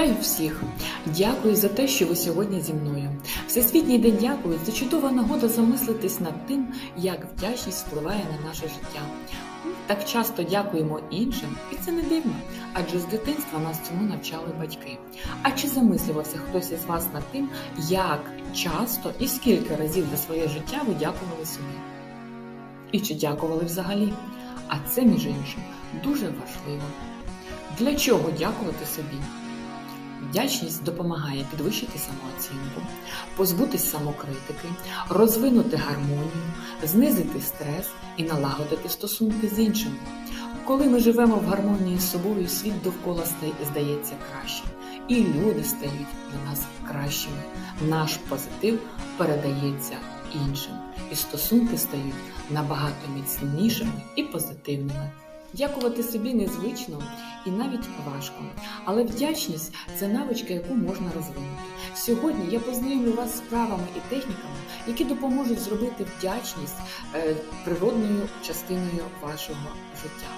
Вітаю всіх! Дякую за те, що ви сьогодні зі мною. Всесвітній день дякую це чудова нагода замислитись над тим, як вдячність впливає на наше життя. Ми Так часто дякуємо іншим, і це не дивно, адже з дитинства нас цьому навчали батьки. А чи замислювався хтось із вас над тим, як часто і скільки разів за своє життя ви дякували собі? І чи дякували взагалі? А це, між іншим, дуже важливо. Для чого дякувати собі? Вдячність допомагає підвищити самооцінку, позбутись самокритики, розвинути гармонію, знизити стрес і налагодити стосунки з іншими. Коли ми живемо в гармонії з собою, світ довкола здається кращим, і люди стають для нас кращими. Наш позитив передається іншим, і стосунки стають набагато міцнішими і позитивними. Дякувати собі незвично і навіть важко, але вдячність це навичка, яку можна розвинути. Сьогодні я познайомлю вас з правами і техніками, які допоможуть зробити вдячність е, природною частиною вашого життя.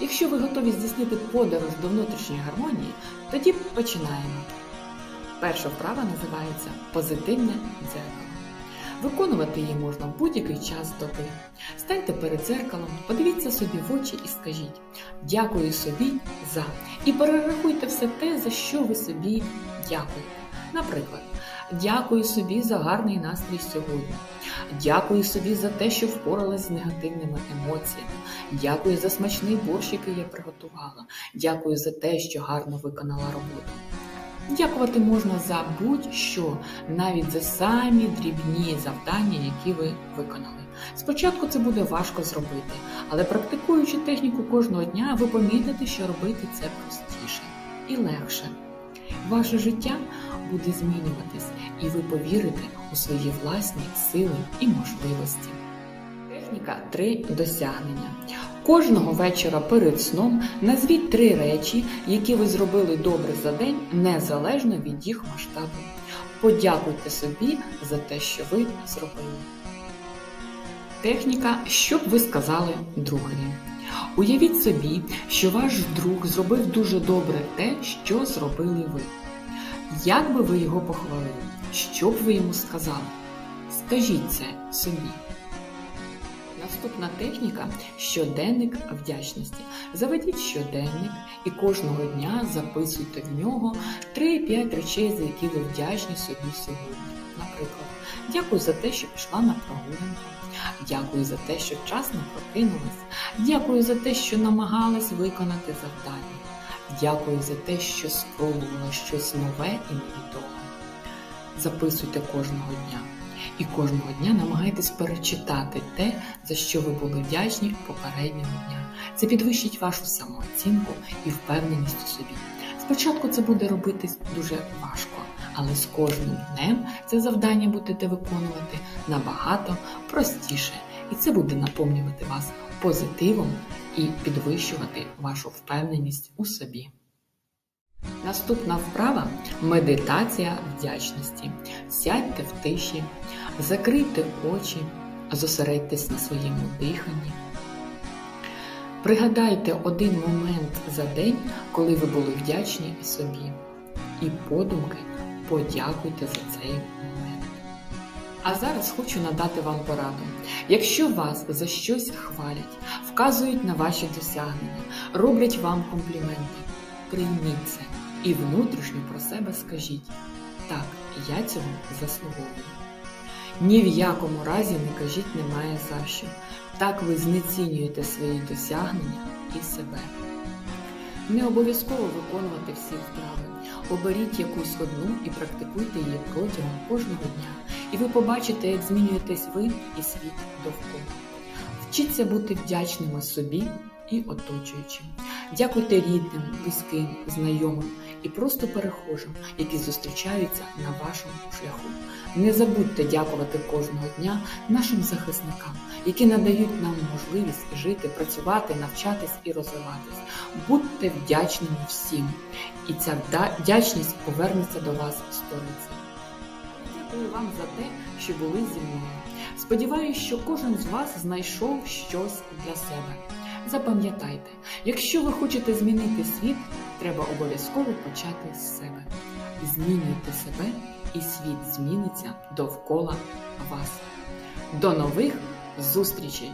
Якщо ви готові здійснити подорож до внутрішньої гармонії, тоді починаємо. Перша вправа називається позитивне дзеркало. Виконувати її можна в будь-який час доби. Станьте перед дзеркалом, подивіться собі в очі і скажіть дякую собі за і перерахуйте все те, за що ви собі дякуєте. Наприклад, дякую собі за гарний настрій сьогодні. Дякую собі за те, що впоралась з негативними емоціями. Дякую за смачний борщ, який я приготувала. Дякую за те, що гарно виконала роботу. Дякувати можна за будь-що, навіть за самі дрібні завдання, які ви виконали. Спочатку це буде важко зробити, але практикуючи техніку кожного дня, ви помітите, що робити це простіше і легше. Ваше життя буде змінюватись, і ви повірите у свої власні сили і можливості. Техніка три досягнення. Кожного вечора перед сном назвіть три речі, які ви зробили добре за день, незалежно від їх масштабу. Подякуйте собі за те, що ви зробили. Техніка, що б ви сказали другові. Уявіть собі, що ваш друг зробив дуже добре те, що зробили ви. Як би ви його похвалили? Що б ви йому сказали? Скажіть це собі. Наступна техніка щоденник вдячності. Заведіть щоденник і кожного дня записуйте в нього 3-5 речей, за які ви вдячні собі сьогодні. Наприклад, дякую за те, що пішла на прогулянку. Дякую за те, що вчасно прокинулась. Дякую за те, що намагалась виконати завдання. Дякую за те, що спробувала щось нове і невідоме. Записуйте кожного дня. І кожного дня намагайтесь перечитати те, за що ви були вдячні попереднього дня. Це підвищить вашу самооцінку і впевненість у собі. Спочатку це буде робитись дуже важко, але з кожним днем це завдання будете виконувати набагато простіше, і це буде наповнювати вас позитивом і підвищувати вашу впевненість у собі. Наступна вправа медитація вдячності. Сядьте в тиші, закрийте очі, зосередьтесь на своєму диханні. Пригадайте один момент за день, коли ви були вдячні собі. І подумки подякуйте за цей момент. А зараз хочу надати вам пораду. Якщо вас за щось хвалять, вказують на ваші досягнення, роблять вам компліменти, прийміть це і внутрішньо про себе скажіть: так, я цього заслуговую. Ні в якому разі не кажіть немає за що. Так ви знецінюєте свої досягнення і себе. Не обов'язково виконувати всі вправи. Оберіть якусь одну і практикуйте її протягом кожного дня, і ви побачите, як змінюєтесь ви і світ довкола. Вчіться бути вдячними собі і оточуючим. Дякуйте рідним, близьким, знайомим і просто перехожим, які зустрічаються на вашому шляху. Не забудьте дякувати кожного дня нашим захисникам, які надають нам можливість жити, працювати, навчатись і розвиватись. Будьте вдячними всім, і ця вдячність повернеться до вас сторицею. Дякую вам за те, що були зі мною. Сподіваюсь, що кожен з вас знайшов щось для себе. Запам'ятайте, якщо ви хочете змінити світ, треба обов'язково почати з себе. Змінюйте себе, і світ зміниться довкола вас. До нових зустрічей!